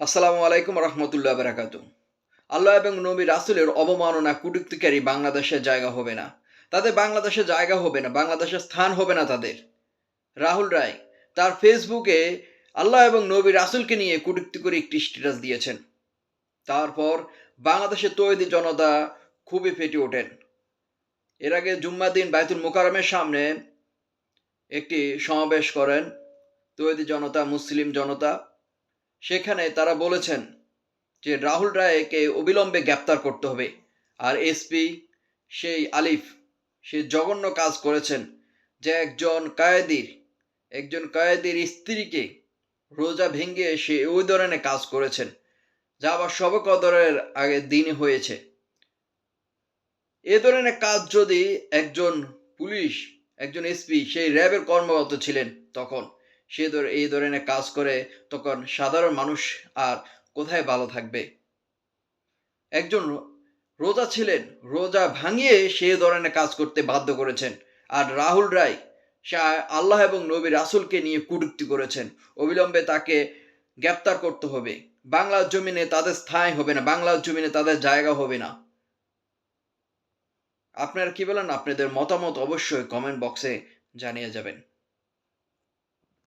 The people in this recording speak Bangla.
আসসালামু আলাইকুম রহমতুল্লাহ বারাকাত আল্লাহ এবং নবী রাসুলের অবমাননা কুটুক্তিকারী বাংলাদেশের জায়গা হবে না। তাদের বাংলাদেশে জায়গা হবে না, বাংলাদেশের স্থান হবে না তাদের। রাহুল রায় তার ফেসবুকে আল্লাহ এবং নবী রাসুলকে নিয়ে কুটুক্তি করে একটি স্ট্যাটাস দিয়েছেন। তারপর বাংলাদেশের তৈরি জনতা খুবই ফেটে ওঠেন। এর আগে জুম্মা দিন বাইতুল মোকারমের সামনে একটি সমাবেশ করেন তৈরি জনতা, মুসলিম জনতা। সেখানে তারা বলেছেন যে রাহুল রায়কে অবিলম্বে গ্রেপ্তার করতে হবে। আর এসপি সেই আলিফ, সে জঘন্য কাজ করেছেন যে একজন কায়েদির একজন কায়েদির স্ত্রীকে রোজা ভেঙে সে ওই ধরনের কাজ করেছেন, যা আবার শবে কদরের আগে দিন হয়েছে। এ ধরনের কাজ যদি একজন পুলিশ, একজন এসপি সেই র্যাবের কর্মরত ছিলেন তখন সে এই ধরনের কাজ করে, তখন সাধারণ মানুষ আর কোথায় ভালো থাকবে? একজন রোজা ছিলেন, রোজা ভাঙিয়ে সে ধরনের কাজ করতে বাধ্য করেছেন। আর রাহুল রায় আল্লাহ এবং নবী রাসুলকে নিয়ে কুটুক্তি করেছেন। অবিলম্বে তাকে গ্রেপ্তার করতে হবে। বাংলার জমিনে তাদের স্থায়ী হবে না, বাংলার জমিনে তাদের জায়গা হবে না। আপনারা কি বলেন? আপনাদের মতামত অবশ্যই কমেন্ট বক্সে জানিয়ে যাবেন।